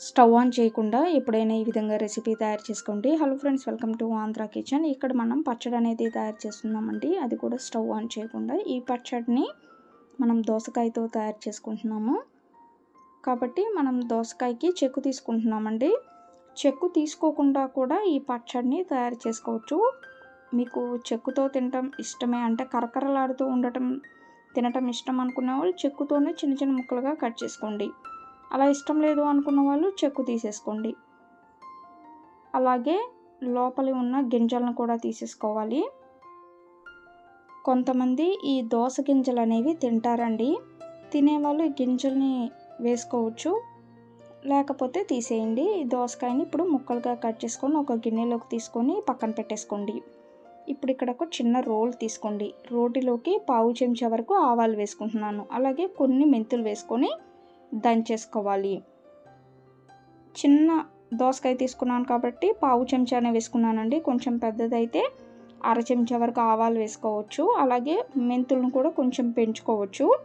Stove on చేయకుండా ఎప్పుడైనా ఈ విధంగా రెసిపీ తయారు చేసుకోండి hello friends welcome to Andhra kitchen. ఇక్కడ మనం పచ్చడి అనేది తయారు చేస్తున్నామండి. అది కూడా స్టవ్ ఆన్ చేయకుండా ఈ పచ్చడిని మనం దోసకాయతో తయారు చేసుకుంటున్నాము. కాబట్టి మనం దోసకాయకి చెక్కు తీసుకుంటున్నామండి. చెక్కు తీసుకోకుండా కూడా ఈ పచ్చడిని తయారు చేసుకోవచ్చు. మీకు చెక్కుతో తినటం ఇష్టమే అంటే కరకరలాడుతూ ఉండటం తినటం ఇష్టం అనుకున్న వాళ్ళు చెక్కుతోనే చిన్న చిన్న ముక్కలుగా కట్ చేసుకోండి. అలా ఇష్టం లేదు అనుకున్న వాళ్ళు చెక్కు తీసేసుకోండి. అలాగే లోపలి ఉన్న గింజలను కూడా తీసేసుకోవాలి. కొంతమంది ఈ దోస గింజలు అనేవి తింటారండి. తినేవాళ్ళు ఈ గింజల్ని వేసుకోవచ్చు. లేకపోతే తీసేయండి. ఈ దోసకాయని ఇప్పుడు ముక్కలుగా కట్ చేసుకొని ఒక గిన్నెలోకి తీసుకొని పక్కన పెట్టేసుకోండి. ఇప్పుడు ఇక్కడ ఒక చిన్న రోల్ తీసుకోండి. రోటిలోకి పావు చెంచా వరకు ఆవాలు వేసుకుంటున్నాను. అలాగే కొన్ని మెంతులు వేసుకొని దంచేసుకోవాలి. చిన్న దోసకాయ తీసుకున్నాను కాబట్టి పావు చెంచానే వేసుకున్నానండి. కొంచెం పెద్దదైతే అర చెంచా వరకు ఆవాలు వేసుకోవచ్చు. అలాగే మెంతులను కూడా కొంచెం పెంచుకోవచ్చు.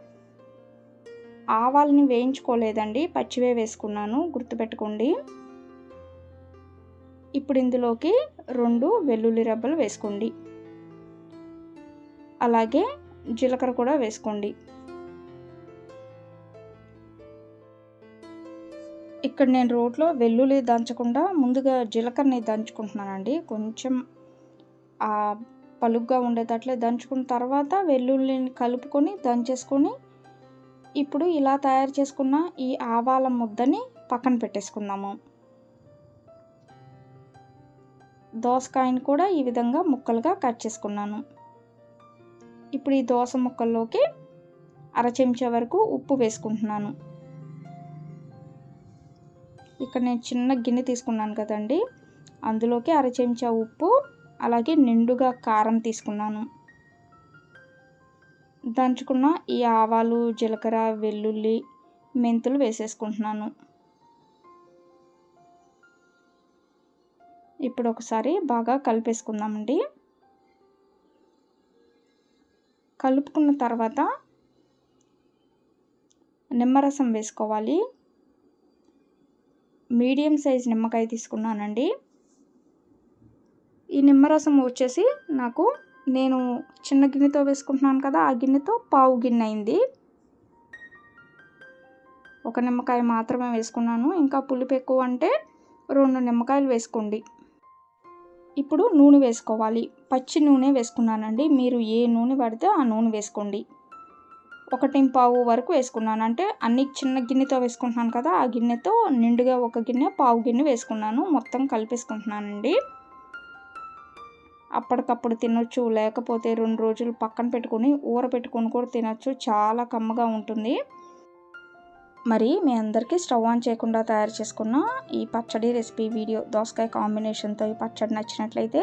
ఆవాలని వేయించుకోలేదండి. పచ్చివే వేసుకున్నాను. గుర్తుపెట్టుకోండి. ఇప్పుడు ఇందులోకి రెండు వెల్లుల్లి రెబ్బలు వేసుకోండి. అలాగే జీలకర్ర కూడా వేసుకోండి. ఇక్కడ నేను రోట్లో వెల్లుల్లి దంచకుండా ముందుగా జీలకర్రని దంచుకుంటున్నానండి. కొంచెం పలుగ్గా ఉండేటట్లే దంచుకున్న తర్వాత వెల్లుల్లిని కలుపుకొని దంచేసుకొని ఇప్పుడు ఇలా తయారు చేసుకున్న ఈ ఆవాల ముద్దని పక్కన పెట్టేసుకుందాము. దోసకాయని కూడా ఈ విధంగా ముక్కలుగా కట్ చేసుకున్నాను. ఇప్పుడు ఈ దోస ముక్కల్లోకి అర చెంచా వరకు ఉప్పు వేసుకుంటున్నాను. ఇక్కడ నేను చిన్న గిన్నె తీసుకున్నాను కదండి. అందులోకి అర చెంచా ఉప్పు అలాగే నిండుగా కారం తీసుకున్నాను. దంచుకున్న ఈ ఆవాలు జీలకర్ర వెల్లుల్లి మెంతులు వేసేసుకుంటున్నాను. ఇప్పుడు ఒకసారి బాగా కలిపేసుకుందామండి. కలుపుకున్న తర్వాత నిమ్మరసం వేసుకోవాలి. మీడియం సైజ్ నిమ్మకాయ తీసుకున్నానండి. ఈ నిమ్మరసం వచ్చేసి నాకు నేను చిన్న గిన్నెతో వేసుకుంటున్నాను కదా ఆ గిన్నెతో పావు గిన్నె అయింది. ఒక నిమ్మకాయ మాత్రమే వేసుకున్నాను. ఇంకా పులుపు ఎక్కువ అంటే రెండు నిమ్మకాయలు వేసుకోండి. ఇప్పుడు నూనె వేసుకోవాలి. పచ్చి నూనె వేసుకున్నానండి. మీరు ఏ నూనె పడితే ఆ నూనె వేసుకోండి. ఒకటి పావు వరకు వేసుకున్నాను. అంటే అన్ని చిన్న గిన్నెతో వేసుకుంటున్నాను కదా ఆ గిన్నెతో నిండుగా ఒక గిన్నె పావు గిన్నె వేసుకున్నాను. మొత్తం కలిపేసుకుంటున్నానండి. అప్పటికప్పుడు తినొచ్చు లేకపోతే రెండు రోజులు పక్కన పెట్టుకొని ఊర పెట్టుకొని కూడా తినొచ్చు. చాలా కమ్మగా ఉంటుంది. మరి మీ అందరికీ స్టవ్ ఆన్ చేయకుండా తయారు చేసుకున్న ఈ పచ్చడి రెసిపీ వీడియో దోసకాయ కాంబినేషన్తో ఈ పచ్చడి నచ్చినట్లయితే